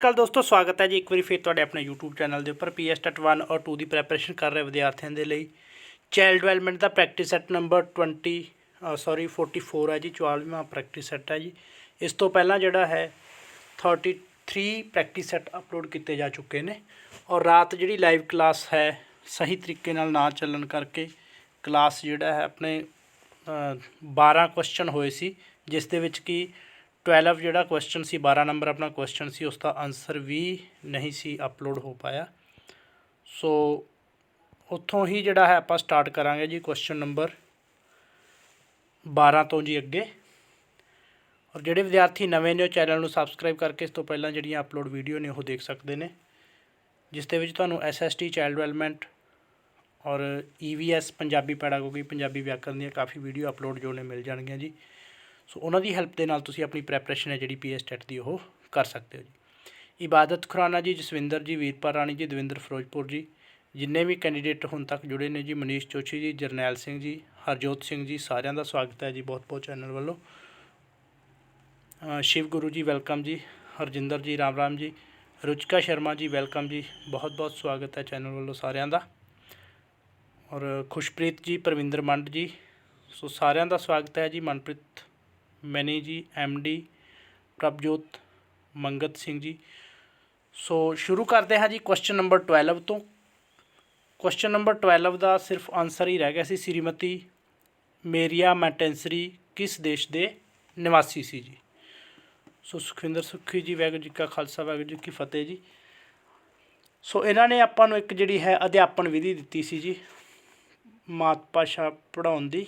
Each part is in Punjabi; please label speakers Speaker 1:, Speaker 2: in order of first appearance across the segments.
Speaker 1: ਕੱਲ ਦੋਸਤੋ ਸਵਾਗਤ ਹੈ ਜੀ ਇੱਕ ਵਾਰੀ ਫਿਰ ਤੁਹਾਡੇ ਆਪਣੇ YouTube ਚੈਨਲ ਦੇ ਉੱਪਰ ਪੀਐਸ ਟਟ 1 ਔਰ 2 ਦੀ ਪ੍ਰੈਪਰੇਸ਼ਨ ਕਰ ਰਹੇ ਵਿਦਿਆਰਥੀਆਂ ਦੇ ਲਈ। ਚਾਈਲਡ ਡਿਵੈਲਪਮੈਂਟ ਦਾ ਪ੍ਰੈਕਟਿਸ ਸੈੱਟ ਨੰਬਰ 20 ਸੌਰੀ 44 ਹੈ ਜੀ 44ਵਾਂ ਪ੍ਰੈਕਟਿਸ ਸੈੱਟ ਹੈ ਜੀ। ਇਸ ਤੋਂ ਪਹਿਲਾਂ ਜਿਹੜਾ ਹੈ 33 ਪ੍ਰੈਕਟਿਸ ਸੈੱਟ ਅਪਲੋਡ ਕੀਤੇ ਜਾ ਚੁੱਕੇ ਨੇ ਔਰ ਰਾਤ ਜਿਹੜੀ ਲਾਈਵ ਕਲਾਸ ਹੈ ਸਹੀ ਤਰੀਕੇ ਨਾਲ ਨਾ ਚੱਲਣ ਕਰਕੇ ਕਲਾਸ ਜਿਹੜਾ ਹੈ ਆਪਣੇ ਅ, 12 ਕੁਐਸਚਨ ਹੋਏ ਸੀ ਜਿਸ ਦੇ ਵਿੱਚ ਕਿ 12 ਜਿਹੜਾ ਕੁਐਸਚਨ ਸੀ 12 ਨੰਬਰ ਆਪਣਾ ਕੁਐਸਚਨ ਸੀ, ਉਸ ਦਾ ਆਨਸਰ ਵੀ ਨਹੀਂ ਸੀ ਅਪਲੋਡ ਹੋ ਪਾਇਆ। ਸੋ ਉੱਥੋਂ ਹੀ ਜਿਹੜਾ ਹੈ ਆਪਾਂ ਸਟਾਰਟ ਕਰਾਂਗੇ ਜੀ ਕੁਐਸਚਨ ਨੰਬਰ 12 ਤੋਂ ਜੀ ਅੱਗੇ। ਔਰ ਜਿਹੜੇ ਵਿਦਿਆਰਥੀ ਨਵੇਂ ਨੇ ਉਹ ਚੈਨਲ ਨੂੰ ਸਬਸਕ੍ਰਾਈਬ ਕਰਕੇ ਇਸ ਤੋਂ ਪਹਿਲਾਂ ਜਿਹੜੀਆਂ ਅਪਲੋਡ ਵੀਡੀਓ ਨੇ ਉਹ ਦੇਖ ਸਕਦੇ ਨੇ, ਜਿਸ ਦੇ ਵਿੱਚ ਤੁਹਾਨੂੰ ਐਸਐਸਟੀ ਚਾਈਲਡ ਡਿਵੈਲਪਮੈਂਟ ਔਰ ਈਵੀਐਸ ਪੰਜਾਬੀ ਪੈਡਾਗੋਗੀ, ਪੰਜਾਬੀ ਵਿਆਕਰਨ ਦੀਆਂ ਕਾਫੀ ਵੀਡੀਓ ਅਪਲੋਡ ਜੋ ਨੇ ਮਿਲ ਜਾਣਗੀਆਂ ਜੀ। ਸੋ ਉਹਨਾਂ ਦੀ ਹੈਲਪ ਦੇ ਨਾਲ ਤੁਸੀਂ ਆਪਣੀ ਪ੍ਰੈਪਰੇਸ਼ਨ ਹੈ ਜਿਹੜੀ ਪੀਐਸ ਟੈਟ ਦੀ ਉਹ ਕਰ ਸਕਦੇ ਹੋ ਜੀ। ਇਬਾਦਤ ਖੁਰਾਨਾ ਜੀ, ਜਸਵਿੰਦਰ ਜੀ, ਵੀਰਪਾਲ ਰਾਣੀ ਜੀ, ਦਵਿੰਦਰ ਫਿਰੋਜ਼ਪੁਰ ਜੀ, ਜਿੰਨੇ ਵੀ ਕੈਂਡੀਡੇਟ ਹੁਣ ਤੱਕ ਜੁੜੇ ਨੇ ਜੀ, ਮਨੀਸ਼ ਚੋਚੀ ਜੀ, ਜਰਨੈਲ ਸਿੰਘ ਜੀ, ਹਰਜੋਤ ਸਿੰਘ ਜੀ, ਸਾਰਿਆਂ ਦਾ ਸਵਾਗਤ ਹੈ ਜੀ ਬਹੁਤ ਬਹੁਤ ਚੈਨਲ ਵੱਲੋਂ। ਸ਼ਿਵ ਗੁਰੂ ਜੀ, ਵੈਲਕਮ ਜੀ, ਹਰਜਿੰਦਰ ਜੀ, ਰਾਮ ਰਾਮ ਜੀ, ਰੁਚਿਕਾ ਸ਼ਰਮਾ ਜੀ, ਵੈਲਕਮ ਜੀ, ਬਹੁਤ ਬਹੁਤ ਸਵਾਗਤ ਹੈ ਚੈਨਲ ਵੱਲੋਂ ਸਾਰਿਆਂ ਦਾ। ਔਰ ਖੁਸ਼ਪ੍ਰੀਤ ਜੀ, ਪ੍ਰਵਿੰਦਰ ਮੰਡ ਜੀ, ਸੋ ਸਾਰਿਆਂ ਦਾ ਸਵਾਗਤ ਹੈ ਜੀ, Manpreet Mani ji, M D, Prabhjot, Mangat Singh ji. So ਸ਼ੁਰੂ ਕਰਦੇ ਹਾਂ ਜੀ ਕੁਐਸਚਨ ਨੰਬਰ 12 ਤੋਂ। ਕੁਐਸਚਨ ਨੰਬਰ 12 ਦਾ ਸਿਰਫ ਆਨਸਰ ਹੀ ਰਹਿ ਗਿਆ ਸੀ, ਸ਼੍ਰੀਮਤੀ ਮੇਰੀਆ ਮੈਟੈਂਸਰੀ, ਕਿਸ ਦੇਸ਼ ਦੇ ਨਿਵਾਸੀ ਸੀ ਜੀ? ਸੋ ਸੁਖਵਿੰਦਰ ਸੁਖੀ ਜੀ, ਵਾਹਿਗੁਰੂ ਜੀ ਕਾ ਖਾਲਸਾ, ਵਾਹਿਗੁਰੂ ਜੀ ਕੀ ਫਤਿਹ ਜੀ। ਸੋ ਇਹਨਾਂ ਨੇ ਆਪਾਂ ਨੂੰ ਇੱਕ ਜਿਹੜੀ ਹੈ ਅਧਿਆਪਨ ਵਿਧੀ ਦਿੱਤੀ ਸੀ ਜੀ, ਮਾਤ ਭਾਸ਼ਾ ਪੜ੍ਹਾਉਣ ਦੀ,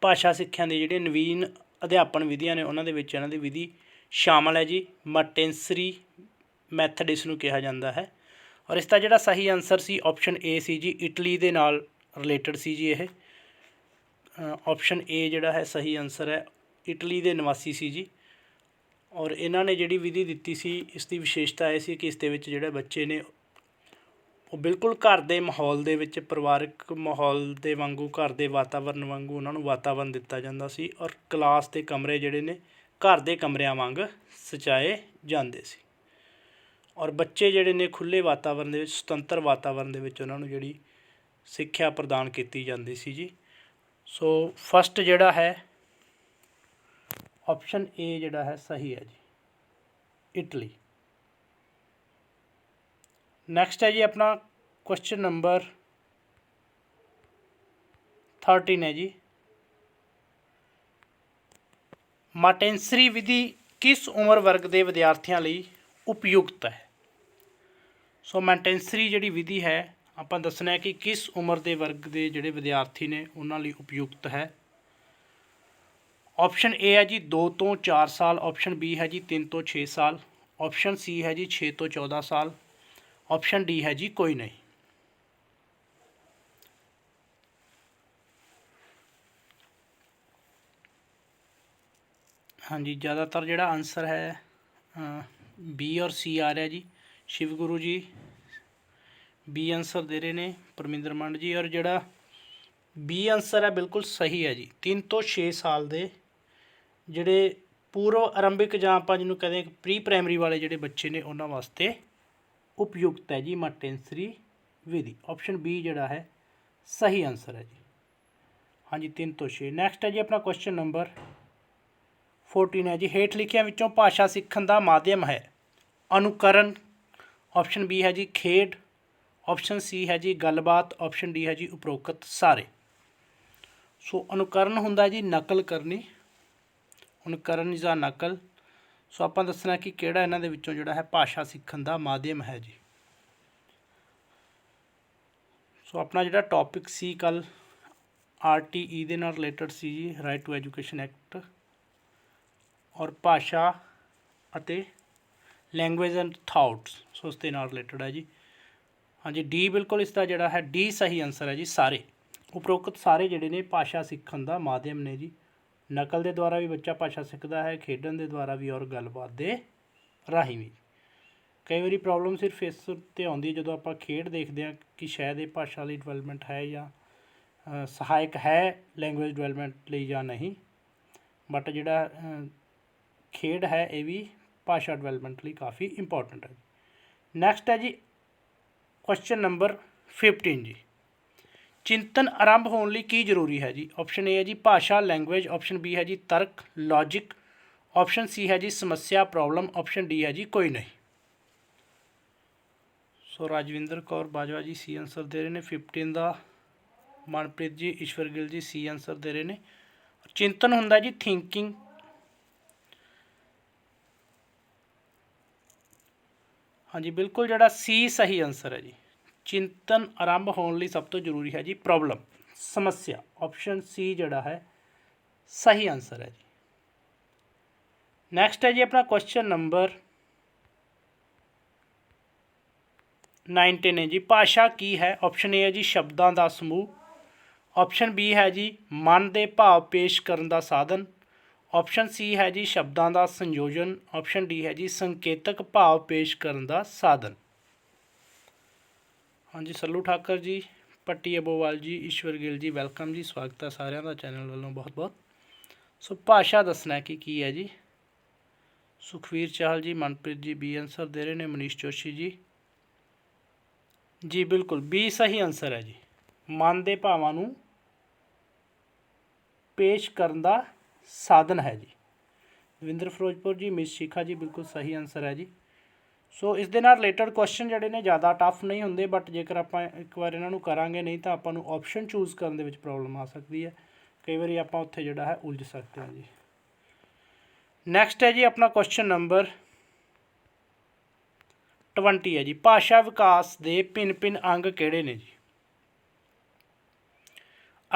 Speaker 1: ਭਾਸ਼ਾ ਸਿੱਖਿਆ ਦੇ ਜਿਹੜੇ ਨਵੀਨ ਅਧਿਆਪਨ ਵਿਧੀਆਂ ਨੇ ਉਹਨਾਂ ਦੇ ਵਿੱਚ ਇਹਨਾਂ ਦੀ ਵਿਧੀ ਸ਼ਾਮਲ ਹੈ ਜੀ। ਮਟੈਂਸਰੀ ਮੈਥਡ ਇਸ ਨੂੰ ਕਿਹਾ ਜਾਂਦਾ ਹੈ। ਔਰ ਇਸ ਦਾ ਜਿਹੜਾ ਸਹੀ ਆਨਸਰ ਸੀ ਆਪਸ਼ਨ ਏ ਸੀ ਜੀ। ਇਟਲੀ ਦੇ ਨਾਲ ਰਿਲੇਟਡ ਸੀ ਜੀ ਇਹ। ਆਪਸ਼ਨ ਏ ਜਿਹੜਾ ਹੈ, ਸਹੀ ਆਨਸਰ ਹੈ। ਇਟਲੀ ਦੇ ਨਿਵਾਸੀ ਸੀ ਜੀ। ਔਰ ਇਹਨਾਂ ਨੇ ਜਿਹੜੀ ਵਿਧੀ ਦਿੱਤੀ ਸੀ, ਇਸ ਦੀ ਵਿਸ਼ੇਸ਼ਤਾ ਇਹ ਸੀ ਕਿ ਇਸ ਦੇ ਵਿੱਚ ਜਿਹੜੇ ਬੱਚੇ ਨੇ ਉਹ ਬਿਲਕੁਲ ਘਰ ਦੇ ਮਾਹੌਲ ਦੇ ਵਿੱਚ ਪਰਿਵਾਰਕ ਮਾਹੌਲ ਦੇ ਵਾਂਗੂ, ਘਰ ਦੇ ਵਾਤਾਵਰਨ ਵਾਂਗੂ ਉਹਨਾਂ ਨੂੰ ਵਾਤਾਵਰਨ ਦਿੱਤਾ ਜਾਂਦਾ ਸੀ ਔਰ ਕਲਾਸ ਦੇ ਕਮਰੇ ਜਿਹੜੇ ਨੇ, ਘਰ ਦੇ ਕਮਰਿਆਂ ਵਾਂਗ ਸਜਾਏ ਜਾਂਦੇ ਸੀ। ਔਰ ਬੱਚੇ ਜਿਹੜੇ ਨੇ ਖੁੱਲੇ ਵਾਤਾਵਰਨ ਦੇ ਵਿੱਚ, ਸੁਤੰਤਰ ਵਾਤਾਵਰਨ ਦੇ ਵਿੱਚ ਉਹਨਾਂ ਨੂੰ ਜਿਹੜੀ ਸਿੱਖਿਆ ਪ੍ਰਦਾਨ ਕੀਤੀ ਜਾਂਦੀ ਸੀ ਜੀ। ਸੋ ਫਸਟ ਜਿਹੜਾ ਹੈ ਆਪਸ਼ਨ ਏ ਜਿਹੜਾ ਹੈ, ਸਹੀ ਹੈ ਜੀ, ਇਟਲੀ। ਨੈਕਸਟ ਹੈ ਜੀ ਆਪਣਾ ਕੁਐਸਚਨ ਨੰਬਰ 13 ਹੈ ਜੀ। ਮਾਟੈਂਸਰੀ ਵਿਧੀ ਕਿਸ ਉਮਰ ਵਰਗ ਦੇ ਵਿਦਿਆਰਥੀਆਂ ਲਈ ਉਪਯੁਕਤ ਹੈ? ਸੋ ਮੈਂਟੈਂਸਰੀ ਜਿਹੜੀ ਵਿਧੀ ਹੈ, ਆਪਾਂ ਦੱਸਣਾ ਹੈ ਕਿ ਕਿਸ ਉਮਰ ਦੇ ਵਰਗ ਦੇ ਜਿਹੜੇ ਵਿਦਿਆਰਥੀ ਨੇ, ਉਹਨਾਂ ਲਈ ਉਪਯੁਕਤ ਹੈ। ਆਪਸ਼ਨ ਏ ਹੈ ਜੀ 2 ਤੋਂ 4 ਸਾਲ। ਆਪਸ਼ਨ ਬੀ ਹੈ ਜੀ 3 ਤੋਂ 6 ਸਾਲ। ਆਪਸ਼ਨ ਸੀ ਹੈ ਜੀ 6 ਤੋਂ 14 ਸਾਲ। ਆਪਸ਼ਨ ਡੀ ਹੈ ਜੀ, ਕੋਈ ਨਹੀਂ। ਹਾਂਜੀ, ਜ਼ਿਆਦਾਤਰ ਜਿਹੜਾ ਆਨਸਰ ਹੈ ਬੀ ਔਰ ਸੀ ਆ ਰਿਹਾ ਜੀ। ਸ਼ਿਵ ਗੁਰੂ ਜੀ ਬੀ ਆਨਸਰ ਦੇ ਰਹੇ ਨੇ, ਪਰਮਿੰਦਰ ਮੰਡ ਜੀ, ਔਰ ਜਿਹੜਾ ਬੀ ਆਨਸਰ ਹੈ, ਬਿਲਕੁਲ ਸਹੀ ਹੈ ਜੀ। 3 ਤੋਂ 6 ਸਾਲ ਦੇ ਜਿਹੜੇ ਪੂਰਵ ਆਰੰਭਿਕ ਜਾਂ ਆਪਾਂ ਜਿਹਨੂੰ ਕਹਿੰਦੇ ਪ੍ਰੀ ਪ੍ਰਾਇਮਰੀ ਵਾਲੇ ਜਿਹੜੇ ਬੱਚੇ ਨੇ, ਉਹਨਾਂ ਵਾਸਤੇ ਉਪਯੁਕਤ ਹੈ ਜੀ ਮਟੈਂਸਰੀ ਵਿਧੀ। ਆਪਸ਼ਨ ਬੀ ਜਿਹੜਾ ਹੈ, ਸਹੀ ਆਨਸਰ ਹੈ ਜੀ। ਹਾਂਜੀ 3 ਤੋਂ 6 ਨੈਕਸਟ ਹੈ ਜੀ ਆਪਣਾ ਕੁਐਸਚਨ ਨੰਬਰ 14 ਹੈ ਜੀ। ਹੇਠ ਲਿਖਿਆਂ ਵਿੱਚੋਂ ਭਾਸ਼ਾ ਸਿੱਖਣ ਦਾ ਮਾਧਿਅਮ ਹੈ। ਅਨੁਕਰਨ। ਆਪਸ਼ਨ ਬੀ ਹੈ ਜੀ ਖੇਡ। ਆਪਸ਼ਨ ਸੀ ਹੈ ਜੀ ਗੱਲਬਾਤ। ਆਪਸ਼ਨ ਡੀ ਹੈ ਜੀ ਉਪਰੋਕਤ ਸਾਰੇ। ਸੋ ਅਨੁਕਰਨ ਹੁੰਦਾ ਜੀ ਨਕਲ ਕਰਨੀ। ਅਨੁਕਰਨ ਜਾਂ ਨਕਲ ਸੋ ਆਪਾਂ ਦੱਸਣਾ ਕਿ ਕਿਹੜਾ ਇਹਨਾਂ ਦੇ ਵਿੱਚੋਂ ਜਿਹੜਾ ਹੈ ਭਾਸ਼ਾ ਸਿੱਖਣ ਦਾ ਮਾਧਿਅਮ ਹੈ ਜੀ। ਸੋ ਆਪਣਾ ਜਿਹੜਾ ਟੌਪਿਕ ਸੀ ਕੱਲ ਆਰਟੀਈ ਦੇ ਨਾਲ ਰਿਲੇਟਡ ਸੀ ਜੀ ਰਾਈਟ ਟੂ ਐਜੂਕੇਸ਼ਨ ਐਕਟ ਔਰ ਭਾਸ਼ਾ ਅਤੇ ਲੈਂਗੁਏਜ ਐਂਡ ਥਾਟਸ ਸੋ ਇਸ ਦੇ ਨਾਲ ਰਿਲੇਟਡ ਹੈ ਜੀ। ਹਾਂਜੀ ਡੀ ਬਿਲਕੁਲ ਇਸ ਦਾ ਜਿਹੜਾ ਹੈ ਡੀ ਸਹੀ ਆਨਸਰ ਹੈ ਜੀ, ਸਾਰੇ। ਉਪਰੋਕਤ ਸਾਰੇ ਜਿਹੜੇ ਨੇ ਭਾਸ਼ਾ ਸਿੱਖਣ ਦਾ ਮਾਧਿਅਮ ਨੇ ਜੀ। ਨਕਲ ਦੇ ਦੁਆਰਾ ਵੀ ਬੱਚਾ ਭਾਸ਼ਾ ਸਿੱਖਦਾ ਹੈ, ਖੇਡਣ ਦੇ ਦੁਆਰਾ ਵੀ ਔਰ ਗੱਲਬਾਤ ਦੇ ਰਾਹੀਂ ਵੀ। ਕਈ ਵਾਰੀ ਪ੍ਰੋਬਲਮ ਸਿਰਫ ਇਸ ਤੇ ਆਉਂਦੀ ਹੈ ਜਦੋਂ ਆਪਾਂ ਖੇਡ ਦੇਖਦੇ ਹਾਂ ਕਿ ਸ਼ਾਇਦ ਇਹ ਭਾਸ਼ਾ ਲਈ ਡਿਵੈਲਪਮੈਂਟ ਹੈ ਜਾਂ ਸਹਾਇਕ ਹੈ ਲੈਂਗੁਏਜ ਡਿਵੈਲਪਮੈਂਟ ਲਈ ਜਾਂ ਨਹੀਂ। ਬਟ ਜਿਹੜਾ ਖੇਡ ਹੈ ਇਹ ਵੀ ਭਾਸ਼ਾ ਡਿਵੈਲਪਮੈਂਟ ਲਈ ਕਾਫੀ ਇੰਪੋਰਟੈਂਟ ਹੈ। ਨੈਕਸਟ ਹੈ ਜੀ ਕੁਐਸਚਨ ਨੰਬਰ 15 ਜੀ। ਚਿੰਤਨ ਆਰੰਭ ਹੋਣ ਲਈ ਕੀ ਜ਼ਰੂਰੀ ਹੈ ਜੀ? ਆਪਸ਼ਨ ਏ ਹੈ ਜੀ ਭਾਸ਼ਾ ਲੈਂਗੁਏਜ ਆਪਸ਼ਨ ਬੀ ਹੈ ਜੀ ਤਰਕ ਲੌਜੀਕ ਆਪਸ਼ਨ ਸੀ ਹੈ ਜੀ ਸਮੱਸਿਆ ਪ੍ਰੋਬਲਮ ਆਪਸ਼ਨ ਡੀ ਹੈ ਜੀ ਕੋਈ ਨਹੀਂ। ਸੋ ਰਾਜਵਿੰਦਰ ਕੌਰ ਬਾਜਵਾ ਜੀ ਸੀ ਆਨਸਰ ਦੇ ਰਹੇ ਨੇ 15 ਦਾ ਮਨਪ੍ਰੀਤ ਜੀ, ਈਸ਼ਵਰ ਗਿੱਲ ਜੀ ਸੀ ਆਨਸਰ ਦੇ ਰਹੇ ਨੇ। ਚਿੰਤਨ ਹੁੰਦਾ ਜੀ ਥਿੰਕਿੰਗ ਹਾਂਜੀ, ਬਿਲਕੁਲ ਜਿਹੜਾ ਸੀ ਸਹੀ ਆਨਸਰ ਹੈ ਜੀ। ਚਿੰਤਨ ਆਰੰਭ ਹੋਣ ਲਈ ਸਭ ਤੋਂ ਜ਼ਰੂਰੀ ਹੈ ਜੀ ਪ੍ਰੋਬਲਮ ਸਮੱਸਿਆ ਆਪਸ਼ਨ ਸੀ ਜਿਹੜਾ ਹੈ, ਸਹੀ ਆਨਸਰ ਹੈ ਜੀ। ਨੈਕਸਟ ਹੈ ਜੀ ਆਪਣਾ ਕੁਐਸਚਨ ਨੰਬਰ 19 ਹੈ ਜੀ। ਭਾਸ਼ਾ ਕੀ ਹੈ? ਆਪਸ਼ਨ ਏ ਹੈ ਜੀ ਸ਼ਬਦਾਂ ਦਾ ਸਮੂਹ। ਆਪਸ਼ਨ ਬੀ ਹੈ ਜੀ ਮਨ ਦੇ ਭਾਵ ਪੇਸ਼ ਕਰਨ ਦਾ ਸਾਧਨ। ਆਪਸ਼ਨ ਸੀ ਹੈ ਜੀ ਸ਼ਬਦਾਂ ਦਾ ਸੰਯੋਜਨ। ਆਪਸ਼ਨ ਡੀ ਹੈ ਜੀ ਸੰਕੇਤਕ ਭਾਵ ਪੇਸ਼ ਕਰਨ ਦਾ ਸਾਧਨ। ਹਾਂਜੀ, ਸੱਲੂ ਠਾਕਰ ਜੀ, ਪੱਟੀ ਅਬੋਵਾਲ ਜੀ, ਈਸ਼ਵਰ ਗਿੱਲ ਜੀ, ਵੈਲਕਮ ਜੀ, ਸਵਾਗਤ ਹੈ ਸਾਰਿਆਂ ਦਾ ਚੈਨਲ ਵੱਲੋਂ ਬਹੁਤ ਬਹੁਤ। ਸੋ ਭਾਸ਼ਾ ਦੱਸਣਾ ਕਿ ਕੀ ਹੈ ਜੀ? ਸੁਖਵੀਰ ਚਾਹਲ ਜੀ, ਮਨਪ੍ਰੀਤ ਜੀ, ਬੀ ਆਨਸਰ ਦੇ ਰਹੇ ਨੇ, ਮਨੀਸ਼ ਜੋਸ਼ੀ ਜੀ। ਜੀ ਬਿਲਕੁਲ, ਬੀ ਸਹੀ ਆਨਸਰ ਹੈ ਜੀ। ਮਨ ਦੇ ਭਾਵਾਂ ਨੂੰ ਪੇਸ਼ ਕਰਨ ਦਾ ਸਾਧਨ ਹੈ ਜੀ। ਦਵਿੰਦਰ ਫਿਰੋਜ਼ਪੁਰ ਜੀ, ਮਿਸ ਸ਼ਿਖਾ ਜੀ, ਬਿਲਕੁਲ ਸਹੀ ਆਨਸਰ ਹੈ ਜੀ। ਸੋ ਇਸ ਦੇ ਨਾਲ ਰਿਲੇਟਡ ਕੁਐਸਚਨ ਜਿਹੜੇ ਨੇ ਜ਼ਿਆਦਾ ਟਫ ਨਹੀਂ ਹੁੰਦੇ ਬਟ ਜੇਕਰ ਆਪਾਂ ਇੱਕ ਵਾਰ ਇਹਨਾਂ ਨੂੰ ਕਰਾਂਗੇ ਨਹੀਂ, ਤਾਂ ਆਪਾਂ ਨੂੰ ਆਪਸ਼ਨ ਚੂਜ਼ ਕਰਨ ਦੇ ਵਿੱਚ ਪ੍ਰੋਬਲਮ ਆ ਸਕਦੀ ਹੈ। ਕਈ ਵਾਰੀ ਆਪਾਂ ਉੱਥੇ ਜਿਹੜਾ ਹੈ ਉਲਝ ਸਕਦੇ ਹਾਂ ਜੀ। ਨੈਕਸਟ ਹੈ ਜੀ ਆਪਣਾ ਕੁਐਸਚਨ ਨੰਬਰ 20 ਹੈ ਜੀ। ਭਾਸ਼ਾ ਵਿਕਾਸ ਦੇ ਭਿੰਨ-ਭਿੰਨ ਅੰਗ ਕਿਹੜੇ ਨੇ ਜੀ?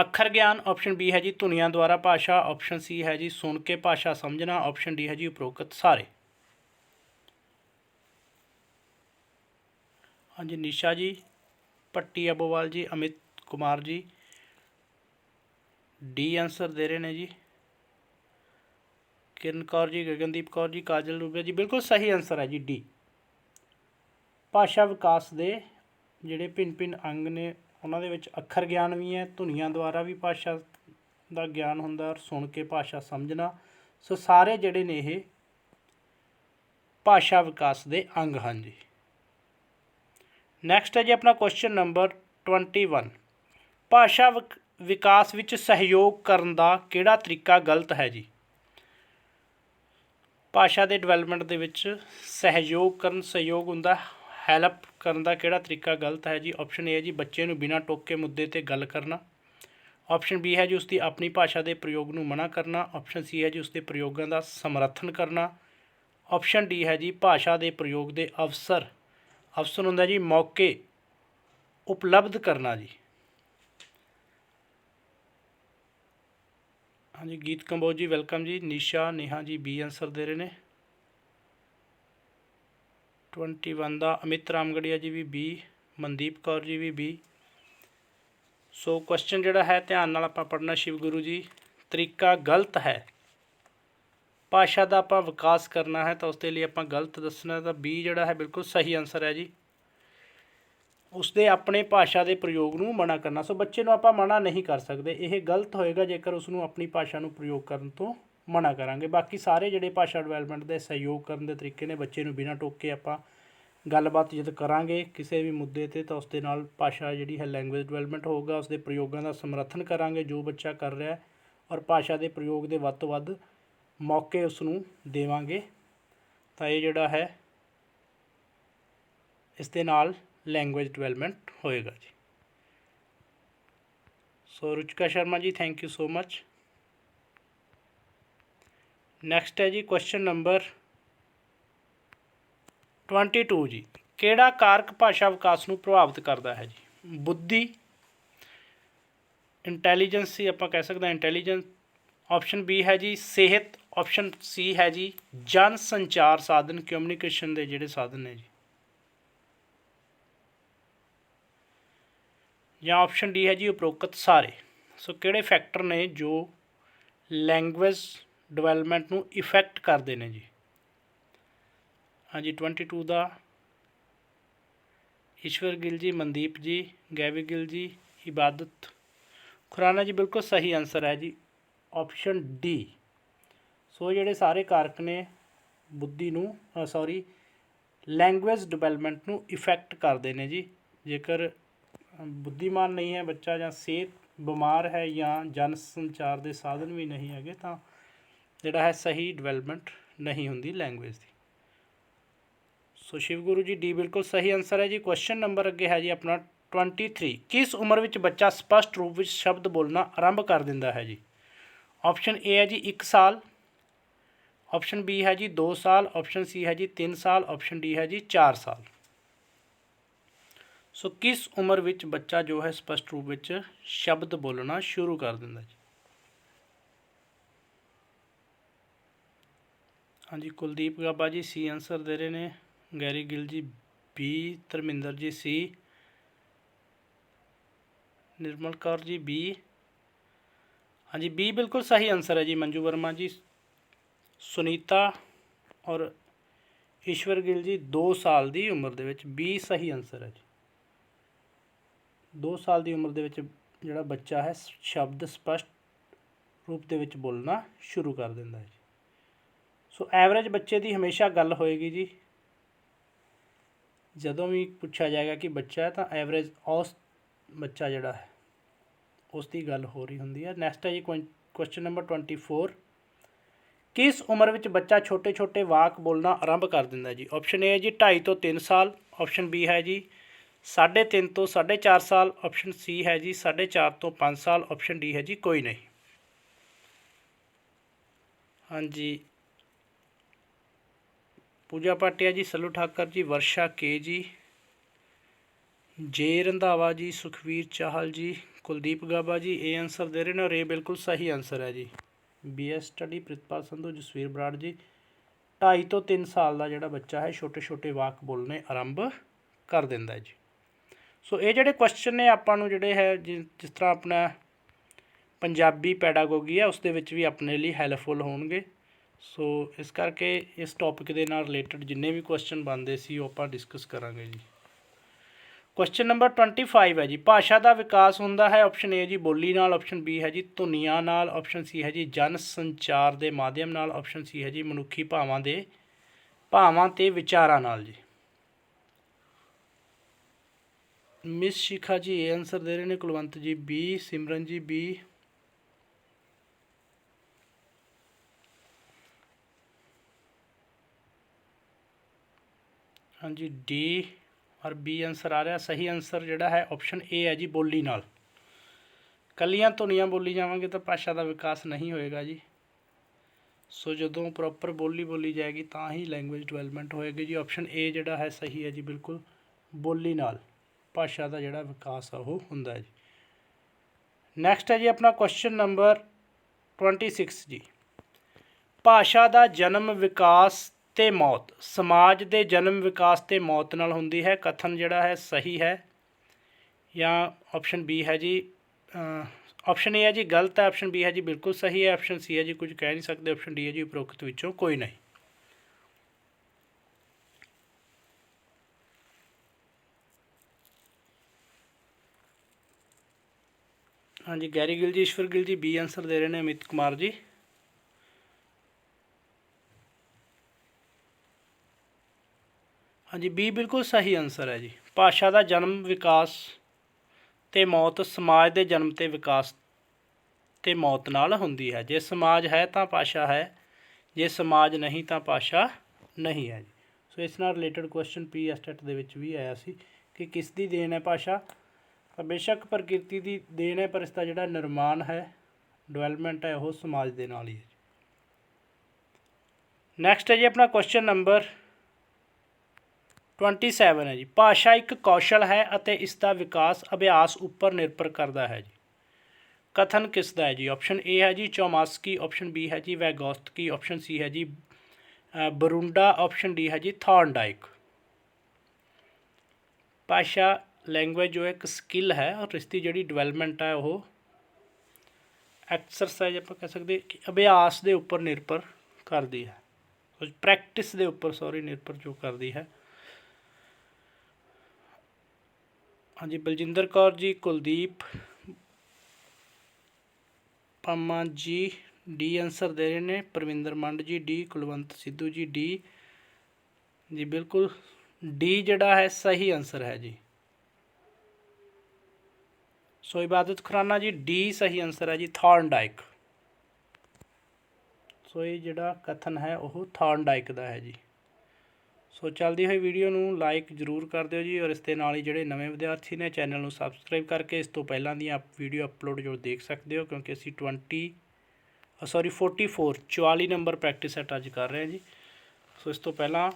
Speaker 1: ਅੱਖਰ ਗਿਆਨ ਆਪਸ਼ਨ ਬੀ ਹੈ ਜੀ। ਧੁਨੀਆਂ ਦੁਆਰਾ ਭਾਸ਼ਾ ਆਪਸ਼ਨ ਸੀ ਹੈ ਜੀ। ਸੁਣ ਕੇ ਭਾਸ਼ਾ ਸਮਝਣਾ ਆਪਸ਼ਨ ਡੀ ਹੈ ਜੀ। ਉਪਰੋਕਤ ਸਾਰੇ। ਹਾਂਜੀ, ਨਿਸ਼ਾ ਜੀ, ਪੱਟੀ ਅਬੋਵਾਲ ਜੀ, ਅਮਿਤ ਕੁਮਾਰ ਜੀ। ਡੀ ਆਨਸਰ ਦੇ ਰਹੇ ਨੇ ਜੀ। ਕਿਰਨ ਕੌਰ ਜੀ, ਗਗਨਦੀਪ ਕੌਰ ਜੀ, ਕਾਜਲ ਰੂਬੀਆ ਜੀ, ਬਿਲਕੁਲ ਸਹੀ ਆਨਸਰ ਹੈ ਜੀ ਡੀ ਭਾਸ਼ਾ ਵਿਕਾਸ ਦੇ ਜਿਹੜੇ ਭਿੰਨ ਭਿੰਨ ਅੰਗ ਨੇ, ਉਹਨਾਂ ਦੇ ਵਿੱਚ ਅੱਖਰ ਗਿਆਨ ਵੀ ਹੈ, ਧੁਨੀਆਂ ਦੁਆਰਾ ਵੀ ਭਾਸ਼ਾ ਦਾ ਗਿਆਨ ਹੁੰਦਾ ਔਰ ਸੁਣ ਕੇ ਭਾਸ਼ਾ ਸਮਝਣਾ। ਸੋ ਸਾਰੇ ਜਿਹੜੇ ਨੇ ਇਹ ਭਾਸ਼ਾ ਵਿਕਾਸ ਦੇ ਅੰਗ ਹਨ ਜੀ। ਨੈਕਸਟ ਹੈ ਜੀ ਆਪਣਾ ਕੁਐਸਚਨ ਨੰਬਰ 21 ਭਾਸ਼ਾ ਵਿਕ- ਵਿਕਾਸ ਵਿੱਚ ਸਹਿਯੋਗ ਕਰਨ ਦਾ ਕਿਹੜਾ ਤਰੀਕਾ ਗਲਤ ਹੈ ਜੀ? ਭਾਸ਼ਾ ਦੇ ਡਿਵੈਲਪਮੈਂਟ ਦੇ ਵਿੱਚ ਸਹਿਯੋਗ ਕਰਨ, ਸਹਿਯੋਗ ਹੁੰਦਾ ਹੈਲਪ ਕਰਨ ਦਾ ਕਿਹੜਾ ਤਰੀਕਾ ਗਲਤ ਹੈ ਜੀ? ਆਪਸ਼ਨ ਏ ਹੈ ਜੀ ਬੱਚੇ ਨੂੰ ਬਿਨਾਂ ਟੋਕੇ ਮੁੱਦੇ ਤੇ ਗੱਲ ਕਰਨਾ। ਆਪਸ਼ਨ ਬੀ ਹੈ ਜੀ ਉਸ ਦੀ ਆਪਣੀ ਭਾਸ਼ਾ ਦੇ ਪ੍ਰਯੋਗ ਨੂੰ ਮਨਾ ਕਰਨਾ। ਆਪਸ਼ਨ ਸੀ ਹੈ ਜੀ ਉਸ ਦੇ ਪ੍ਰਯੋਗਾਂ ਦਾ ਸਮਰਥਨ ਕਰਨਾ। ਆਪਸ਼ਨ ਡੀ ਹੈ ਜੀ ਭਾਸ਼ਾ ਦੇ ਪ੍ਰਯੋਗ ਦੇ ਅਵਸਰ। ਆਪਸ਼ਨ ਹੁੰਦਾ ਜੀ ਮੌਕੇ ਉਪਲਬਧ ਕਰਨਾ ਜੀ। ਹਾਂਜੀ, ਗੀਤ ਕੰਬੋਜ ਜੀ, ਵੈਲਕਮ ਜੀ। ਨਿਸ਼ਾ, ਨੇਹਾ ਜੀ, ਬੀ ਆਨਸਰ ਦੇ ਰਹੇ ਨੇ। 21 ਦਾ ਅਮਿਤ ਰਾਮਗੜੀਆ ਜੀ ਵੀ ਬੀ, ਮਨਦੀਪ ਕੌਰ ਜੀ ਵੀ ਬੀ। ਸੋ ਕੁਐਸਚਨ ਜਿਹੜਾ ਹੈ, ਧਿਆਨ ਨਾਲ ਆਪਾਂ ਪੜ੍ਹਨਾ ਸ਼ਿਵ ਗੁਰੂ ਜੀ। ਤਰੀਕਾ ਗਲਤ ਹੈ। ਭਾਸ਼ਾ ਦਾ ਆਪਾਂ ਵਿਕਾਸ ਕਰਨਾ ਹੈ ਤਾਂ ਉਸ ਦੇ ਲਈ ਆਪਾਂ ਗਲਤ ਦੱਸਣਾ ਤਾਂ ਬੀ ਜਿਹੜਾ ਹੈ ਬਿਲਕੁਲ ਸਹੀ ਆਨਸਰ ਹੈ ਜੀ। ਉਸ ਦੇ ਆਪਣੇ ਭਾਸ਼ਾ ਦੇ ਪ੍ਰਯੋਗ ਨੂੰ ਮਨਾ ਕਰਨਾ। ਸੋ ਬੱਚੇ ਨੂੰ ਆਪਾਂ ਮਨਾ ਨਹੀਂ ਕਰ ਸਕਦੇ। ਇਹ ਗਲਤ ਹੋਏਗਾ ਜੇਕਰ ਉਸ ਨੂੰ ਆਪਣੀ ਭਾਸ਼ਾ ਨੂੰ ਪ੍ਰਯੋਗ ਕਰਨ ਤੋਂ ਮਨਾ ਕਰਾਂਗੇ। ਬਾਕੀ ਸਾਰੇ ਜਿਹੜੇ ਭਾਸ਼ਾ ਡਿਵੈਲਪਮੈਂਟ ਦੇ ਸਹਿਯੋਗ ਕਰਨ ਦੇ ਤਰੀਕੇ ਨੇ ਬੱਚੇ ਨੂੰ ਬਿਨਾਂ ਟੋਕੇ ਆਪਾਂ ਗੱਲਬਾਤ ਜਦ ਕਰਾਂਗੇ ਕਿਸੇ ਵੀ ਮੁੱਦੇ ਤੇ ਤਾਂ ਉਸ ਦੇ ਨਾਲ ਭਾਸ਼ਾ ਜਿਹੜੀ ਹੈ ਲੈਂਗੁਏਜ ਡਿਵੈਲਪਮੈਂਟ ਹੋਊਗਾ ਉਸ ਦੇ ਪ੍ਰਯੋਗਾਂ ਦਾ ਸਮਰਥਨ ਕਰਾਂਗੇ ਜੋ ਬੱਚਾ ਕਰ ਰਿਹਾ ਹੈ ਔਰ ਭਾਸ਼ਾ ਦੇ ਪ੍ਰਯੋਗ ਦੇ ਵੱਧ ਤੋਂ ਵੱਧ ਮੌਕੇ ਉਸ ਨੂੰ ਦੇਵਾਂਗੇ। ਤਾਂ ਇਹ ਜਿਹੜਾ ਹੈ, ਇਸ ਦੇ ਨਾਲ ਲੈਂਗੁਏਜ ਡਿਵੈਲਪਮੈਂਟ ਹੋਏਗਾ ਜੀ। So Ruchika Sharma ji thank you so much next ਹੈ ਜੀ ਕੁਐਸਚਨ ਨੰਬਰ 22 ਜੀ। ਕਿਹੜਾ ਕਾਰਕ ਭਾਸ਼ਾ ਵਿਕਾਸ ਨੂੰ ਪ੍ਰਭਾਵਿਤ ਕਰਦਾ ਹੈ ਜੀ? ਬੁੱਧੀ ਇੰਟੈਲੀਜੈਂਸ ਸੀ ਆਪਾਂ ਕਹਿ ਸਕਦੇ ਹਾਂ ਇੰਟੈਲੀਜੈਂਸ ਆਪਸ਼ਨ ਬੀ ਹੈ ਜੀ, ਸਿਹਤ ਆਪਸ਼ਨ ਸੀ ਹੈ ਜੀ ਜਨ ਸੰਚਾਰ ਸਾਧਨ ਕਮਿਊਨੀਕੇਸ਼ਨ ਦੇ ਜਿਹੜੇ ਸਾਧਨ ਨੇ ਜੀ। ਜਾਂ ਆਪਸ਼ਨ ਡੀ ਹੈ ਜੀ ਉਪਰੋਕਤ ਸਾਰੇ। ਸੋ ਕਿਹੜੇ ਫੈਕਟਰ ਨੇ ਜੋ ਲੈਂਗੁਏਜ ਡਿਵੈਲਪਮੈਂਟ ਨੂੰ ਇਫੈਕਟ ਕਰਦੇ ਨੇ ਜੀ? ਹਾਂਜੀ 22 ਦਾ ਈਸ਼ਵਰ ਗਿੱਲ ਜੀ, ਮਨਦੀਪ ਜੀ, ਗੈਵੀ ਗਿੱਲ ਜੀ, ਇਬਾਦਤ। ਖੁਰਾਨਾ ਜੀ ਬਿਲਕੁਲ ਸਹੀ ਆਨਸਰ ਹੈ ਜੀ ਆਪਸ਼ਨ ਡੀ ਸੋ ਜਿਹੜੇ ਸਾਰੇ ਕਾਰਕ ਨੇ ਬੁੱਧੀ ਨੂੰ ਸੌਰੀ ਲੈਂਗੁਏਜ ਡਿਵੈਲਪਮੈਂਟ ਨੂੰ ਇਫੈਕਟ ਕਰਦੇ ਨੇ ਜੀ। ਜੇਕਰ ਬੁੱਧੀਮਾਨ ਨਹੀਂ ਹੈ ਬੱਚਾ ਜਾਂ ਸਿਹਤ ਬਿਮਾਰ ਹੈ ਜਾਂ ਜਨ ਸੰਚਾਰ ਦੇ ਸਾਧਨ ਵੀ ਨਹੀਂ ਹੈਗੇ, ਤਾਂ ਜਿਹੜਾ ਹੈ ਸਹੀ ਡਿਵੈਲਪਮੈਂਟ ਨਹੀਂ ਹੁੰਦੀ ਲੈਂਗੁਏਜ ਦੀ। ਸੋ ਸ਼ਿਵ ਗੁਰੂ ਜੀ ਡੀ ਬਿਲਕੁਲ ਸਹੀ ਆਨਸਰ ਹੈ ਜੀ। ਕੁਐਸਚਨ ਨੰਬਰ ਅੱਗੇ ਹੈ ਜੀ ਆਪਣਾ 23 ਕਿਸ ਉਮਰ ਵਿੱਚ ਬੱਚਾ ਸਪਸ਼ਟ ਰੂਪ ਵਿੱਚ ਸ਼ਬਦ ਬੋਲਣਾ ਆਰੰਭ ਕਰ ਦਿੰਦਾ ਹੈ ਜੀ? ਆਪਸ਼ਨ ਏ ਹੈ ਜੀ 1 ਸਾਲ ਆਪਸ਼ਨ ਬੀ ਹੈ ਜੀ 2 ਸਾਲ ਆਪਸ਼ਨ ਸੀ ਹੈ ਜੀ 3 ਸਾਲ ਆਪਸ਼ਨ ਡੀ ਹੈ ਜੀ 4 ਸਾਲ। ਸੋ ਕਿਸ ਉਮਰ ਵਿੱਚ ਬੱਚਾ ਜੋ ਹੈ ਸਪਸ਼ਟ ਰੂਪ ਵਿੱਚ ਸ਼ਬਦ ਬੋਲਣਾ ਸ਼ੁਰੂ ਕਰ ਦਿੰਦਾ ਜੀ? ਹਾਂਜੀ, ਕੁਲਦੀਪ ਗਾਬਾ ਜੀ ਸੀ ਆਨਸਰ ਦੇ ਰਹੇ ਨੇ। ਗੈਰੀ ਗਿੱਲ ਜੀ ਬੀ ਧਰਮਿੰਦਰ ਜੀ ਸੀ ਨਿਰਮਲ ਕੌਰ ਜੀ ਬੀ ਹਾਂਜੀ ਬੀ ਬਿਲਕੁਲ ਸਹੀ ਆਨਸਰ ਹੈ ਜੀ, ਮੰਜੂ ਵਰਮਾ ਜੀ ਸੁਨੀਤਾ ਔਰ ਈਸ਼ਵਰ ਗਿੱਲ ਜੀ 2 ਸਾਲ ਦੀ ਉਮਰ ਦੇ ਵਿੱਚ ਬੀ ਸਹੀ ਆਨਸਰ ਹੈ ਜੀ। 2 ਸਾਲ ਦੀ ਉਮਰ ਦੇ ਵਿੱਚ ਜਿਹੜਾ ਬੱਚਾ ਹੈ, ਸ਼ਬਦ ਸਪਸ਼ਟ ਰੂਪ ਦੇ ਵਿੱਚ ਬੋਲਣਾ ਸ਼ੁਰੂ ਕਰ ਦਿੰਦਾ ਹੈ ਜੀ। ਸੋ ਐਵਰੇਜ ਬੱਚੇ ਦੀ ਹਮੇਸ਼ਾ ਗੱਲ ਹੋਏਗੀ ਜੀ। ਜਦੋਂ ਵੀ ਪੁੱਛਿਆ ਜਾਏਗਾ ਕਿ ਬੱਚਾ ਹੈ, ਤਾਂ ਐਵਰੇਜ ਉਸ ਬੱਚਾ ਜਿਹੜਾ ਹੈ, ਉਸ ਦੀ ਗੱਲ ਹੋ ਰਹੀ ਹੁੰਦੀ ਹੈ। ਨੈਕਸਟ ਹੈ ਜੀ ਕੁਐਸਚਨ ਨੰਬਰ 24 ਕਿਸ ਉਮਰ ਵਿੱਚ ਬੱਚਾ ਛੋਟੇ-ਛੋਟੇ ਵਾਕ ਬੋਲਣਾ ਆਰੰਭ ਕਰ ਦਿੰਦਾ ਜੀ? ਆਪਸ਼ਨ ਏ ਹੈ ਜੀ 2.5 ਤੋਂ 3 ਸਾਲ। ਆਪਸ਼ਨ ਬੀ ਹੈ ਜੀ 3.5 ਤੋਂ 4.5 ਸਾਲ। ਆਪਸ਼ਨ ਸੀ ਹੈ ਜੀ 4.5 ਤੋਂ 5 ਸਾਲ। ਆਪਸ਼ਨ ਡੀ ਹੈ ਜੀ, ਕੋਈ ਨਹੀਂ। ਹਾਂਜੀ। ਪੂਜਾ ਪਾਟਿਆ ਜੀ, ਸੱਲੂ ਠਾਕਰ ਜੀ, ਵਰਸ਼ਾ ਕੇ ਜੀ, ਜੇ ਰੰਧਾਵਾ ਜੀ, ਸੁਖਵੀਰ ਚਾਹਲ ਜੀ, ਕੁਲਦੀਪ ਗਾਬਾ ਜੀ, ਇਹ ਆਨਸਰ ਦੇ ਰਹੇ ਨੇ ਔਰ ਇਹ ਬਿਲਕੁਲ ਸਹੀ ਆਨਸਰ ਹੈ ਜੀ। ਬੀਐਸ ਸਟੱਡੀ ਪ੍ਰਿਤਪਾਲ ਸੰਧੂ, ਜਸਵੀਰ ਬਰਾੜ ਜੀ 2.5 ਤੋਂ 3 ਸਾਲ ਦਾ ਜਿਹੜਾ ਬੱਚਾ ਹੈ ਛੋਟੇ ਛੋਟੇ ਵਾਕ ਬੋਲਣੇ ਆਰੰਭ ਕਰ ਦਿੰਦਾ ਹੈ ਜੀ। ਸੋ ਇਹ ਜਿਹੜੇ ਕੁਐਸਚਨ ਨੇ ਆਪਾਂ ਨੂੰ ਜਿਹੜੇ ਹੈ, ਜਿ- ਜਿਸ ਤਰ੍ਹਾਂ ਆਪਣਾ ਪੰਜਾਬੀ ਪੈਡਾਗੋਗੀ ਹੈ, ਉਸ ਦੇ ਵਿੱਚ ਵੀ ਆਪਣੇ ਲਈ ਹੈਲਪਫੁਲ ਹੋਣਗੇ। ਸੋ ਇਸ ਕਰਕੇ ਇਸ ਟੌਪਿਕ ਦੇ ਨਾਲ ਰਿਲੇਟਡ ਜਿੰਨੇ ਵੀ ਕੁਐਸਚਨ ਬਣਦੇ ਸੀ, ਉਹ ਆਪਾਂ ਡਿਸਕਸ ਕਰਾਂਗੇ ਜੀ। ਕੁਐਸਚਨ ਨੰਬਰ 25 ਹੈ ਜੀ। ਭਾਸ਼ਾ ਦਾ ਵਿਕਾਸ ਹੁੰਦਾ ਹੈ। ਆਪਸ਼ਨ ਏ ਜੀ, ਬੋਲੀ ਨਾਲ। ਆਪਸ਼ਨ ਬੀ ਹੈ ਜੀ, ਧੁਨੀਆਂ ਨਾਲ। ਆਪਸ਼ਨ ਸੀ ਹੈ ਜੀ, ਜਨ ਸੰਚਾਰ ਦੇ ਮਾਧਿਅਮ ਨਾਲ। ਆਪਸ਼ਨ ਸੀ ਹੈ ਜੀ, ਮਨੁੱਖੀ ਭਾਵਾਂ ਦੇ, ਭਾਵਾਂ ਤੇ ਵਿਚਾਰਾਂ ਨਾਲ ਜੀ। ਮਿਸ ਸ਼ਿਖਾ ਜੀ ਇਹ ਆਨਸਰ ਦੇ ਰਹੇ ਨੇ ਕੁਲਵੰਤ ਜੀ। ਬੀ ਸਿਮਰਨ ਜੀ ਬੀ ਹਾਂਜੀ ਡੀ ਔਰ ਬੀ ਆਨਸਰ ਆ ਰਿਹਾ, ਸਹੀ ਆਨਸਰ ਜਿਹੜਾ ਹੈ ਆਪਸ਼ਨ ਏ ਹੈ ਜੀ ਬੋਲੀ ਨਾਲ। ਕੱਲੀਆਂ ਧੁਨੀਆਂ ਬੋਲੀ ਜਾਵਾਂਗੇ ਤਾਂ ਭਾਸ਼ਾ ਦਾ ਵਿਕਾਸ ਨਹੀਂ ਹੋਏਗਾ ਜੀ। ਸੋ ਜਦੋਂ ਪ੍ਰੋਪਰ ਬੋਲੀ ਬੋਲੀ ਜਾਏਗੀ ਤਾਂ ਹੀ ਲੈਂਗੁਏਜ ਡਿਵੈਲਪਮੈਂਟ ਹੋਏਗੀ ਜੀ। ਆਪਸ਼ਨ ਏ ਜਿਹੜਾ ਹੈ ਸਹੀ ਹੈ ਜੀ, ਬਿਲਕੁਲ ਬੋਲੀ ਨਾਲ। ਭਾਸ਼ਾ ਦਾ ਜਿਹੜਾ ਵਿਕਾਸ ਆ, ਉਹ ਹੁੰਦਾ ਹੈ ਜੀ। ਨੈਕਸਟ ਹੈ ਜੀ ਆਪਣਾ ਕੁਐਸਚਨ ਨੰਬਰ 26 ਜੀ। ਭਾਸ਼ਾ ਦਾ ਜਨਮ ਵਿਕਾਸ ਤੇ ਮੌਤ। ਸਮਾਜ ਦੇ ਜਨਮ ਵਿਕਾਸ ਤੇ ਮੌਤ ਨਾਲ ਹੁੰਦੀ ਹੈ। ਕਥਨ ਜਿਹੜਾ ਹੈ, ਸਹੀ ਹੈ ਜਾਂ ਆਪਸ਼ਨ ਬੀ ਹੈ ਜੀ। ਆਪਸ਼ਨ ਏ ਹੈ ਜੀ, ਗਲਤ ਹੈ। ਆਪਸ਼ਨ ਬੀ ਹੈ ਜੀ, ਬਿਲਕੁਲ ਸਹੀ ਹੈ। ਆਪਸ਼ਨ ਸੀ ਹੈ ਜੀ, ਕੁਝ ਕਹਿ ਨਹੀਂ ਸਕਦੇ। ਆਪਸ਼ਨ ਡੀ ਹੈ ਜੀ, ਉਪਰੋਕਤ ਵਿੱਚੋਂ ਕੋਈ ਨਹੀਂ। ਹਾਂਜੀ, ਗੈਰੀ ਗਿੱਲ ਜੀ, ਈਸ਼ਵਰ ਗਿੱਲ ਜੀ ਬੀ ਆਨਸਰ ਦੇ ਰਹੇ ਨੇ ਅਮਿਤ ਕੁਮਾਰ ਜੀ। ਹਾਂਜੀ, ਬੀ ਬਿਲਕੁਲ ਸਹੀ ਆਨਸਰ ਹੈ ਜੀ। ਭਾਸ਼ਾ ਦਾ ਜਨਮ ਵਿਕਾਸ ਤੇ ਮੌਤ ਸਮਾਜ ਦੇ ਜਨਮ ਤੇ ਵਿਕਾਸ ਤੇ ਮੌਤ ਨਾਲ ਹੁੰਦੀ ਹੈ। ਜੇ ਸਮਾਜ ਹੈ ਤਾਂ ਭਾਸ਼ਾ ਹੈ, ਜੇ ਸਮਾਜ ਨਹੀਂ ਤਾਂ ਭਾਸ਼ਾ ਨਹੀਂ ਹੈ ਜੀ। ਸੋ ਇਸ ਨਾਲ ਰਿਲੇਟਡ ਕੁਐਸਚਨ ਪੀ ਐਸਟੈਟ ਦੇ ਵਿੱਚ ਵੀ ਆਇਆ ਸੀ ਕਿ ਕਿਸ ਦੀ ਦੇਣ ਹੈ ਭਾਸ਼ਾ? ਤਾਂ ਬੇਸ਼ੱਕ ਪ੍ਰਕਿਰਤੀ ਦੀ ਦੇਣ ਹੈ, ਪਰ ਇਸ ਦਾ ਜਿਹੜਾ ਨਿਰਮਾਣ ਹੈ ਡਿਵੈਲਪਮੈਂਟ ਹੈ, ਉਹ ਸਮਾਜ ਦੇ ਨਾਲ ਹੀ ਹੈ ਨੈਕਸਟ ਹੈ ਜੀ ਆਪਣਾ ਕੁਐਸਚਨ ਨੰਬਰ 27 ਹੈ ਜੀ। ਭਾਸ਼ਾ ਇੱਕ ਕੌਸ਼ਲ ਹੈ ਅਤੇ ਇਸ ਦਾ ਵਿਕਾਸ ਅਭਿਆਸ ਉੱਪਰ ਨਿਰਭਰ ਕਰਦਾ ਹੈ ਜੀ। ਕਥਨ ਕਿਸ ਦਾ ਹੈ ਜੀ? ਆਪਸ਼ਨ ਏ ਹੈ ਜੀ ਚੌਮਾਸਕੀ ਆਪਸ਼ਨ ਬੀ ਹੈ ਜੀ ਵੈਗੋਸਟਕੀ ਆਪਸ਼ਨ ਸੀ ਹੈ ਜੀ ਅ, ਬਰੁੰਡਾ ਆਪਸ਼ਨ ਡੀ ਹੈ ਜੀ ਥੌਰਨਡਾਈਕ। ਭਾਸ਼ਾ ਲੈਂਗੁਏਜ ਜੋ ਇੱਕ ਸਕਿੱਲ ਹੈ ਔਰ ਇਸ ਦੀ ਜਿਹੜੀ ਡਿਵੈਲਪਮੈਂਟ ਹੈ ਉਹ ਐਕਸਰਸਾਈਜ਼ ਆਪਾਂ ਕਹਿ ਸਕਦੇ ਕਿ ਅਭਿਆਸ ਦੇ ਉੱਪਰ ਨਿਰਭਰ ਕਰਦੀ ਹੈ। ਪ੍ਰੈਕਟਿਸ ਦੇ ਉੱਪਰ ਸੌਰੀ ਨਿਰਭਰ ਜੋ ਕਰਦੀ ਹੈ। ਹਾਂਜੀ, ਬਲਜਿੰਦਰ ਕੌਰ ਜੀ, ਕੁਲਦੀਪ ਪੰਮਾ ਜੀ, ਡੀ ਆਨਸਰ ਦੇ ਰਹੇ ਨੇ, ਪਰਵਿੰਦਰ ਮੰਡ ਜੀ, D Kulwant Sidhu ji, D G, ਬਿਲਕੁਲ, ਡੀ ਜਿਹੜਾ ਹੈ ਸਹੀ ਆਨਸਰ ਹੈ ਜੀ। ਸੋ ਇਬਾਦਤ ਖੁਰਾਨਾ ਜੀ, ਡੀ ਸਹੀ ਆਨਸਰ ਹੈ ਜੀ ਥਾਰਨਡਾਈਕ ਸੋ ਇਹ ਜਿਹੜਾ ਕਥਨ ਹੈ, ਉਹ ਥਾਰਨਡਾਈਕ ਦਾ ਹੈ ਜੀ। ਸੋ ਚੱਲਦੀ ਹੋਈ ਵੀਡੀਓ ਨੂੰ ਲਾਈਕ ਜਰੂਰ ਕਰ ਦਿਓ ਜੀ ਔਰ ਇਸ ਦੇ ਨਾਲ ਹੀ ਜਿਹੜੇ ਨਵੇਂ ਵਿਦਿਆਰਥੀ ਨੇ ਚੈਨਲ ਨੂੰ ਸਬਸਕ੍ਰਾਈਬ ਕਰਕੇ ਇਸ ਤੋਂ ਪਹਿਲਾਂ ਦੀਆਂ ਵੀਡੀਓ ਅਪਲੋਡ ਜੋ ਦੇਖ ਸਕਦੇ ਹੋ ਕਿਉਂਕਿ ਅਸੀਂ 20 ਸੌਰੀ 44 44 ਨੰਬਰ ਪ੍ਰੈਕਟਿਸ ਸੈਟ ਅੱਜ ਕਰ ਰਹੇ ਹਾਂ ਜੀ। ਸੋ ਇਸ ਤੋਂ ਪਹਿਲਾਂ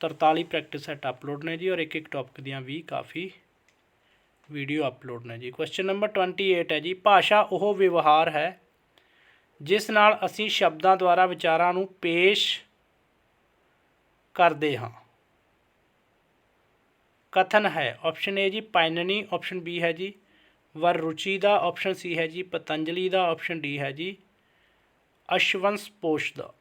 Speaker 1: 43 ਪ੍ਰੈਕਟਿਸ ਸੈਟ ਅਪਲੋਡ ਨੇ ਜੀ ਔਰ ਇੱਕ ਇੱਕ ਟੌਪਿਕ ਦੀਆਂ ਵੀ ਕਾਫੀ ਵੀਡੀਓ ਅਪਲੋਡ ਨੇ ਜੀ। ਕੁਐਸਚਨ ਨੰਬਰ 28 ਹੈ ਜੀ, ਭਾਸ਼ਾ ਉਹ ਵਿਵਹਾਰ ਹੈ ਜਿਸ ਨਾਲ ਅਸੀਂ ਸ਼ਬਦਾਂ ਦੁਆਰਾ ਵਿਚਾਰਾਂ ਨੂੰ ਪੇਸ਼ ਕਰਦੇ ਹਾਂ। ਕਥਨ ਹੈ। ਆਪਸ਼ਨ ਏ ਜੀ ਪਾਇਨਨੀ ਆਪਸ਼ਨ ਬੀ ਹੈ ਜੀ। ਵਰ ਰੁਚੀ ਦਾ ਆਪਸ਼ਨ ਸੀ ਹੈ ਜੀ। ਪਤੰਜਲੀ ਦਾ ਆਪਸ਼ਨ ਡੀ ਹੈ ਜੀ। ਅਸ਼ਵੰਸ ਪੋਸ਼ ਦਾ।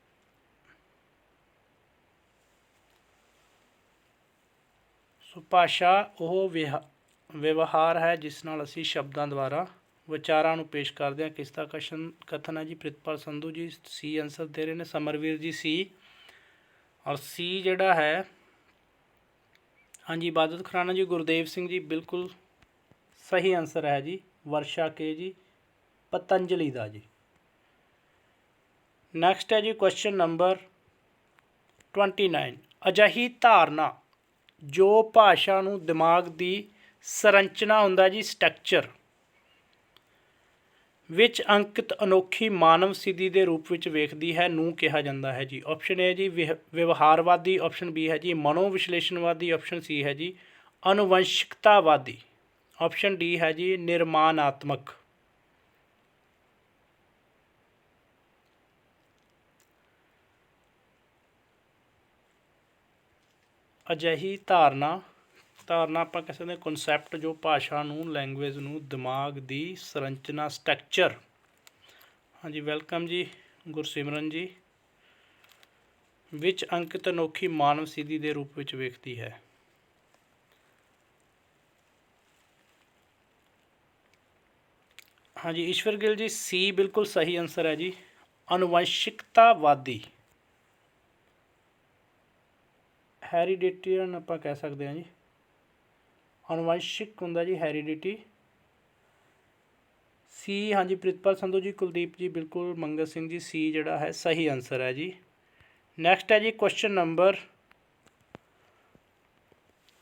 Speaker 1: ਸੋ ਭਾਸ਼ਾ ਉਹ ਵਿਹਾ- ਵਿਵਹਾਰ ਹੈ ਜਿਸ ਨਾਲ ਅਸੀਂ ਸ਼ਬਦਾਂ ਦੁਆਰਾ ਵਿਚਾਰਾਂ ਨੂੰ ਪੇਸ਼ ਕਰਦੇ ਹਾਂ। ਕਿਸ ਦਾ ਕਸ਼ਨ, ਕਥਨ ਹੈ ਜੀ। ਪ੍ਰਿਤਪਾਲ ਸੰਧੂ ਜੀ ਸੀ ਆਨਸਰ ਦੇ ਰਹੇ ਨੇ। ਸਮਰਵੀਰ ਜੀ ਸੀ ਔਰ ਸੀ ਜਿਹੜਾ ਹੈ, ਹਾਂਜੀ ਇਬਾਦਤ ਖਰਾਨਾ ਜੀ, ਗੁਰਦੇਵ ਸਿੰਘ ਜੀ, ਬਿਲਕੁਲ ਸਹੀ ਆਨਸਰ ਹੈ ਜੀ, ਵਰਸ਼ਾ ਕੇ ਜੀ, ਪਤੰਜਲੀ ਦਾ ਜੀ। ਨੈਕਸਟ ਹੈ ਜੀ ਕੁਐਸਚਨ ਨੰਬਰ 29 ਅਜਹੀ ਧਾਰਨਾ ਜੋ ਭਾਸ਼ਾ ਨੂੰ ਦਿਮਾਗ ਦੀ ਸੰਰਚਨਾ ਹੁੰਦਾ ਜੀ ਸਟਰਕਚਰ ਵਿੱਚ ਅੰਕਿਤ ਅਨੋਖੀ ਮਾਨਵ ਸਿੱਧੀ ਦੇ ਰੂਪ ਵਿੱਚ ਵੇਖਦੀ ਹੈ, ਨੂੰ ਕਿਹਾ ਜਾਂਦਾ ਹੈ ਜੀ। ਆਪਸ਼ਨ ਏ ਜੀ, ਵਿਹ- ਵਿਵਹਾਰਵਾਦੀ ਆਪਸ਼ਨ ਬੀ ਹੈ ਜੀ। ਮਨੋਵਿਸ਼ਲੇਸ਼ਣਵਾਦੀ ਆਪਸ਼ਨ ਸੀ ਹੈ ਜੀ। ਅਨੁਵੰਸ਼ਿਕਤਾਵਾਦੀ ਆਪਸ਼ਨ ਡੀ ਹੈ ਜੀ। ਨਿਰਮਾਣਾਤਮਕ। ਅਜਿਹੀ ਧਾਰਨਾ ਧਾਰਨਾ ਆਪਾਂ ਕਹਿ ਸਕਦੇ ਹਾਂ ਕਨਸੈਪਟ ਜੋ ਭਾਸ਼ਾ ਨੂੰ ਲੈਂਗੁਏਜ ਨੂੰ, ਦਿਮਾਗ ਦੀ ਸੰਰਚਨਾ ਸਟਰਕਚਰ ਹਾਂਜੀ ਵੈਲਕਮ ਜੀ, ਗੁਰਸਿਮਰਨ ਜੀ। ਵਿੱਚ ਅੰਕਿਤ ਅਨੋਖੀ ਮਾਨਵ ਸਿੱਧੀ ਦੇ ਰੂਪ ਵਿੱਚ ਵੇਖਦੀ ਹੈ। ਹਾਂਜੀ, ਈਸ਼ਵਰ ਗਿੱਲ ਜੀ, ਸੀ ਬਿਲਕੁਲ ਸਹੀ ਆਨਸਰ ਹੈ ਜੀ। ਅਨੁਵੰਸ਼ਿਕਤਾਵਾਦੀ। ਹੈਰੀਡਿਟੀਅਨ ਆਪਾਂ ਕਹਿ ਸਕਦੇ ਹਾਂ ਜੀ। ਅਨੁਵੰਸ਼ਿਕ ਹੁੰਦਾ ਜੀ, ਹੈਰੀਡਿਟੀ। ਸੀ, ਹਾਂਜੀ, ਪ੍ਰਿਤਪਾਲ ਸੰਧੂ ਜੀ, ਕੁਲਦੀਪ ਜੀ, ਬਿਲਕੁਲ ਮੰਗਲ ਸਿੰਘ ਜੀ, ਸੀ ਜਿਹੜਾ ਹੈ, ਸਹੀ ਆਨਸਰ ਹੈ ਜੀ। ਨੈਕਸਟ ਹੈ ਜੀ ਕੁਐਸਚਨ ਨੰਬਰ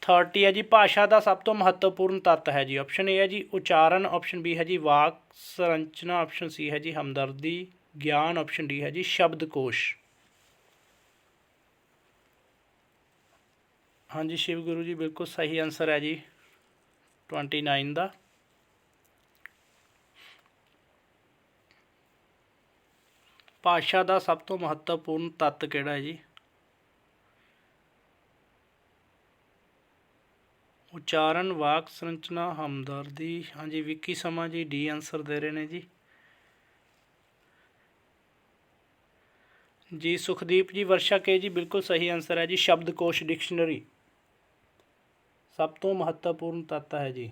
Speaker 1: 30 ਹੈ ਜੀ। ਭਾਸ਼ਾ ਦਾ ਸਭ ਤੋਂ ਮਹੱਤਵਪੂਰਨ ਤੱਤ ਹੈ ਜੀ। ਆਪਸ਼ਨ ਏ ਹੈ ਜੀ, ਉਚਾਰਨ। ਆਪਸ਼ਨ ਬੀ ਹੈ ਜੀ, ਵਾਕ ਸੰਰਚਨਾ। ਆਪਸ਼ਨ ਸੀ ਹੈ ਜੀ, ਹਮਦਰਦੀ। ਗਿਆਨ। ਆਪਸ਼ਨ ਡੀ ਹੈ ਜੀ, ਸ਼ਬਦਕੋਸ਼। ਹਾਂਜੀ, ਸ਼ਿਵ ਗੁਰੂ ਜੀ, ਬਿਲਕੁਲ ਸਹੀ ਆਨਸਰ ਹੈ ਜੀ। 29 ਦਾ। ਭਾਸ਼ਾ ਦਾ ਸਭ ਤੋਂ ਮਹੱਤਵਪੂਰਨ ਤੱਤ ਕਿਹੜਾ ਹੈ ਜੀ? ਉਚਾਰਨ, ਵਾਕ ਸੰਰਚਨਾ, ਹਮਦਰਦੀ। ਹਾਂਜੀ, ਵਿੱਕੀ ਸਮਾਂ ਜੀ, ਡੀ ਆਨਸਰ ਦੇ ਰਹੇ ਨੇ ਜੀ। ਜੀ, ਸੁਖਦੀਪ ਜੀ, ਵਰਸ਼ਾ ਕੇ ਜੀ, ਬਿਲਕੁਲ ਸਹੀ ਆਨਸਰ ਹੈ ਜੀ। ਸ਼ਬਦਕੋਸ਼ ਡਿਕਸ਼ਨਰੀ। ਸਭ ਤੋਂ ਮਹੱਤਵਪੂਰਨ ਤੱਤ ਹੈ ਜੀ।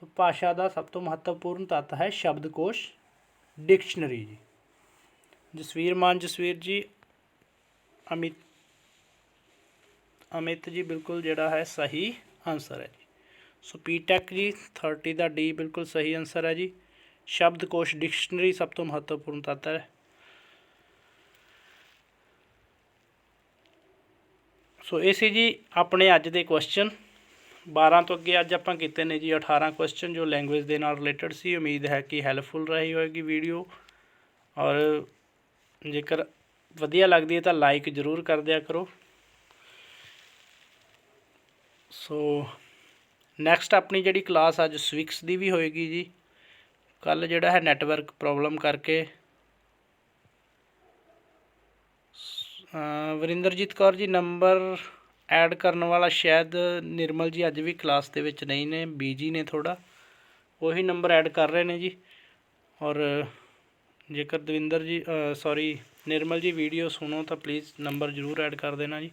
Speaker 1: ਸੋ ਭਾਸ਼ਾ ਦਾ ਸਭ ਤੋਂ ਮਹੱਤਵਪੂਰਨ ਤੱਤ ਹੈ ਸ਼ਬਦਕੋਸ਼ ਡਿਕਸ਼ਨਰੀ ਜੀ। ਜਸਵੀਰ ਮਾਨ, ਜਸਵੀਰ ਜੀ, ਅਮਿਤ ਅਮਿਤ ਜੀ ਬਿਲਕੁਲ ਜਿਹੜਾ ਹੈ ਸਹੀ ਆਨਸਰ ਹੈ ਜੀ। ਸੋ ਪੀਟੈਕ ਜੀ 30 ਦਾ ਡੀ ਬਿਲਕੁਲ ਸਹੀ ਆਨਸਰ ਹੈ ਜੀ। ਸ਼ਬਦਕੋਸ਼ ਡਿਕਸ਼ਨਰੀ ਸਭ ਤੋਂ ਮਹੱਤਵਪੂਰਨ ਤੱਤ ਹੈ। ਸੋ ਇਹ ਸੀ ਜੀ ਆਪਣੇ ਅੱਜ ਦੇ ਕੁਐਸਚਨ 12 ਤੋਂ ਅੱਗੇ ਅੱਜ ਆਪਾਂ ਕੀਤੇ ਨੇ ਜੀ 18 ਕੁਐਸਚਨ ਜੋ ਲੈਂਗੁਏਜ ਦੇ ਨਾਲ ਰਿਲੇਟਡ ਸੀ। ਉਮੀਦ ਹੈ ਕਿ ਹੈਲਪਫੁਲ ਰਹੀ ਹੋਵੇਗੀ ਵੀਡੀਓ ਔਰ ਜੇਕਰ ਵਧੀਆ ਲੱਗਦੀ ਹੈ ਤਾਂ ਲਾਈਕ ਜ਼ਰੂਰ ਕਰ ਦਿਆ ਕਰੋ। ਸੋ ਨੈਕਸਟ ਆਪਣੀ ਜਿਹੜੀ ਕਲਾਸ ਅੱਜ ਸਵਿਕਸ ਦੀ ਵੀ ਹੋਏਗੀ ਜੀ। ਕੱਲ ਜਿਹੜਾ ਹੈ ਨੈਟਵਰਕ ਪ੍ਰੋਬਲਮ ਕਰਕੇ ਵਰਿੰਦਰਜੀਤ ਕੌਰ ਜੀ ਨੰਬਰ ਐਡ ਕਰਨ ਵਾਲਾ ਸ਼ਾਇਦ ਨਿਰਮਲ ਜੀ ਅੱਜ ਵੀ ਕਲਾਸ ਦੇ ਵਿੱਚ ਨਹੀਂ ਨੇ ਬੀਜੀ ਨੇ ਥੋੜਾ ਉਹੀ ਨੰਬਰ ਐਡ ਕਰ ਰਹੇ ਨੇ ਜੀ। ਔਰ ਜੇਕਰ ਦਵਿੰਦਰ ਜੀ ਸੌਰੀ ਨਿਰਮਲ ਜੀ ਵੀਡੀਓ ਸੁਣੋ ਤਾਂ ਪਲੀਜ਼ ਨੰਬਰ ਜ਼ਰੂਰ ਐਡ ਕਰ ਦੇਣਾ ਜੀ।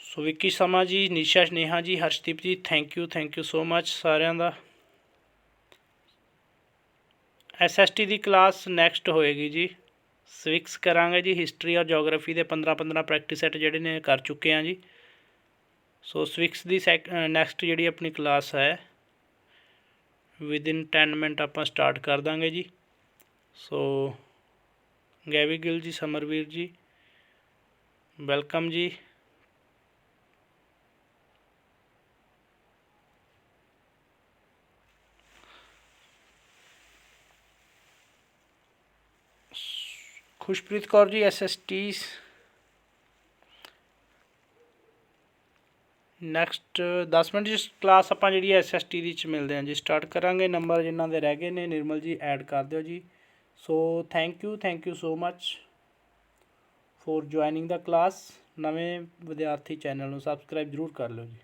Speaker 1: ਸੋ ਵਿੱਕੀ ਸਮਾ ਜੀ, ਨਿਸ਼ਾ Neha ji, Harshdeep ji thank you thank you so much ਸਾਰਿਆਂ ਦਾ। ਐਸਐਸਟੀ ਦੀ ਕਲਾਸ ਨੈਕਸਟ ਹੋਏਗੀ ਜੀ। ਸਵਿਕਸ ਕਰਾਂਗੇ ਜੀ ਹਿਸਟਰੀ ਔਰ ਜੋਗ੍ਰਾਫੀ ਦੇ 15 15 ਪ੍ਰੈਕਟਿਸ ਸੈੱਟ ਜਿਹੜੇ ਨੇ, ਕਰ ਚੁੱਕੇ ਹਾਂ ਜੀ। ਸੋ ਸਵਿਕਸ ਦੀ ਸੈਕ ਨੈਕਸਟ ਜਿਹੜੀ ਆਪਣੀ ਕਲਾਸ ਹੈ ਵਿਦਿਨ 10 ਮਿੰਟ ਆਪਾਂ ਸਟਾਰਟ ਕਰ ਦਾਂਗੇ ਜੀ। ਸੋ ਗੈਵੀ ਗਿੱਲ ਜੀ, ਸਮਰਵੀਰ ਜੀ ਵੈਲਕਮ ਜੀ। Khushpreet Kaur ji SST next 10 minute ਦੀ ਕਲਾਸ ਆਪਾਂ ਜਿਹੜੀ ਐਸਐਸਟੀ ਦੀ ਚ ਮਿਲਦੇ ਹਾਂ ਜੀ। ਸਟਾਰਟ ਕਰਾਂਗੇ ਨੰਬਰ ਜਿਨ੍ਹਾਂ ਦੇ ਰਹਿ ਗਏ ਨੇ, ਨਿਰਮਲ ਜੀ ਐਡ ਕਰ ਦਿਓ ਜੀ। So thank you thank you so much for joining the class ਨਵੇਂ ਵਿਦਿਆਰਥੀ ਚੈਨਲ ਨੂੰ ਸਬਸਕ੍ਰਾਈਬ ਜ਼ਰੂਰ ਕਰ ਲਿਓ ਜੀ।